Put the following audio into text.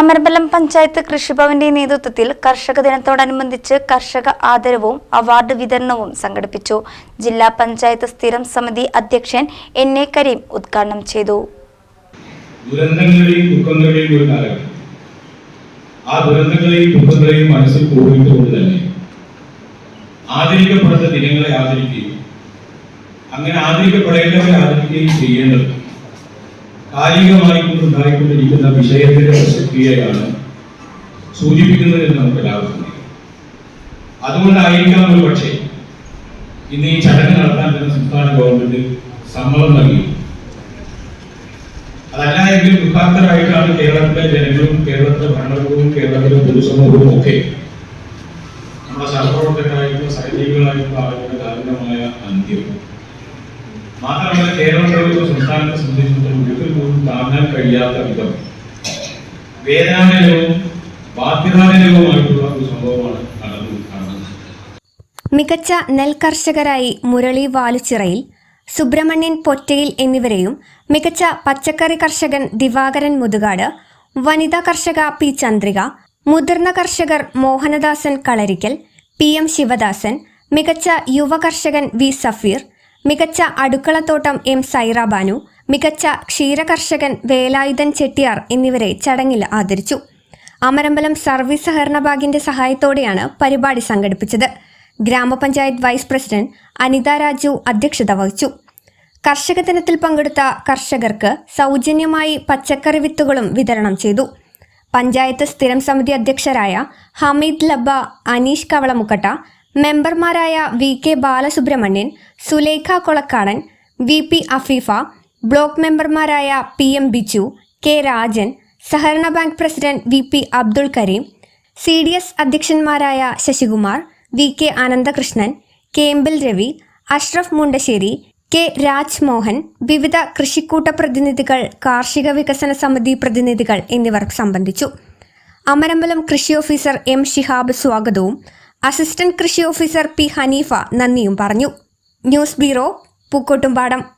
അമരബലം പഞ്ചായത്ത് കൃഷിഭവന്റെ നേതൃത്വത്തിൽ കർഷക ദിനത്തോടനുബന്ധിച്ച് കർഷക ആദരവും അവാർഡ് വിതരണവും സംഘടിപ്പിച്ചു. ജില്ലാ പഞ്ചായത്ത് സ്ഥിരം സമിതി അധ്യക്ഷൻ എൻ എ കരീം ഉദ്ഘാടനം ചെയ്തു. ദുരന്തങ്ങളുടെയും ദുഃഖങ്ങളുടെയും ഒരു ആ ദുരന്തങ്ങളെയും ദുഃഖങ്ങളെയും മനസ്സിൽ കൂടിയിട്ടുകൊണ്ട് തന്നെ ദിനങ്ങളെ ആദരിക്കുകയും അങ്ങനെ ആദരിക്കപ്പെടേണ്ടവരെ ആദരിക്കുകയും ചെയ്യേണ്ടത് കാലികമായി കൊണ്ടുണ്ടായിക്കൊണ്ടിരിക്കുന്ന വിഷയത്തിന്റെ പ്രസക്തിയെയാണ് സൂചിപ്പിക്കുന്നത് എന്ന് നമുക്ക് എല്ലാവർക്കും അതുകൊണ്ടായിരിക്കാം ഒരു പക്ഷേ ഇന്ന് ഈ ചടങ്ങ് നടത്താൻ തന്നെ സംസ്ഥാന ഗവൺമെന്റ് സമ്മതം നൽകി അതല്ല എങ്കിൽ ദുഃഖാന്തരായിട്ടാണ് കേരളത്തിലെ ജനങ്ങളും കേരളത്തിലെ ഭരണകൂടവും കേരളത്തിലെ പൊതുസമൂഹവും ഒക്കെ നമ്മുടെ സഹപ്രവർത്തകരായിട്ടുള്ള സൈനികളായിട്ടുള്ള ആളുകളുടെ ദാരുണമായ അന്ത്യം. മാത്രമല്ല കേരളത്തിലെ സംസ്ഥാനത്തെ സംബന്ധിച്ചിടത്തോളം താങ്ങാൻ കഴിയാത്ത വിധം വേദനാജനകവും ബാധ്യതാജനകവുമായിട്ടുള്ള ഒരു സംഭവമാണ് നടന്നു മികച്ച നെൽകർഷകരായി മുരളി വാലുച്ചിറയിൽ സുബ്രഹ്മണ്യൻ പൊറ്റയിൽ എന്നിവരെയും മികച്ച പച്ചക്കറി കർഷകൻ ദിവാകരൻ മുതുകാട് വനിതാ കർഷക പി ചന്ദ്രിക മുതിർന്ന കർഷകർ മോഹനദാസൻ കളരിക്കൽ പി എം ശിവദാസൻ മികച്ച യുവ കർഷകൻ വി സഫീർ മികച്ച അടുക്കളത്തോട്ടം എം സൈറ ബാനു മികച്ച ക്ഷീരകർഷകൻ വേലായുധൻ ചെട്ടിയാർ എന്നിവരെ ചടങ്ങിൽ ആദരിച്ചു. അമരമ്പലം സർവീസ് സഹകരണ ബാങ്കിന്റെ സഹായത്തോടെയാണ് പരിപാടി സംഘടിപ്പിച്ചത്. ഗ്രാമപഞ്ചായത്ത് വൈസ് പ്രസിഡന്റ് അനിത രാജു അധ്യക്ഷത വഹിച്ചു. കർഷക ദിനത്തിൽ പങ്കെടുത്ത കർഷകർക്ക് സൗജന്യമായി പച്ചക്കറി വിത്തുകളും വിതരണം ചെയ്തു. പഞ്ചായത്ത് സ്ഥിരം സമിതി അധ്യക്ഷരായ ഹമീദ് ലബ്ബ അനീഷ് കവളമുക്കട്ട മെമ്പർമാരായ V K Balasubramanian Sulekha Kolakkadan V P Afeefa block മെമ്പർമാരായ P M Biju K Rajan സഹകരണ bank president V P Abdul Kareem C D S അധ്യക്ഷന്മാരായ Sasikumar V K Ananthakrishnan Kempil Ravi Ashraf Mundassery K Rajmohan വിവിധ കൃഷിക്കൂട്ട പ്രതിനിധികൾ കാർഷിക വികസന സമിതി പ്രതിനിധികൾ എന്നിവർ സംബന്ധിച്ചു. അമരമ്പലം കൃഷി ഓഫീസർ എം ഷിഹാബ് സ്വാഗതവും അസിസ്റ്റന്റ് കൃഷി ഓഫീസർ പി ഹനീഫ നന്ദിയും പറഞ്ഞു. News bureau Pookkottumpadam.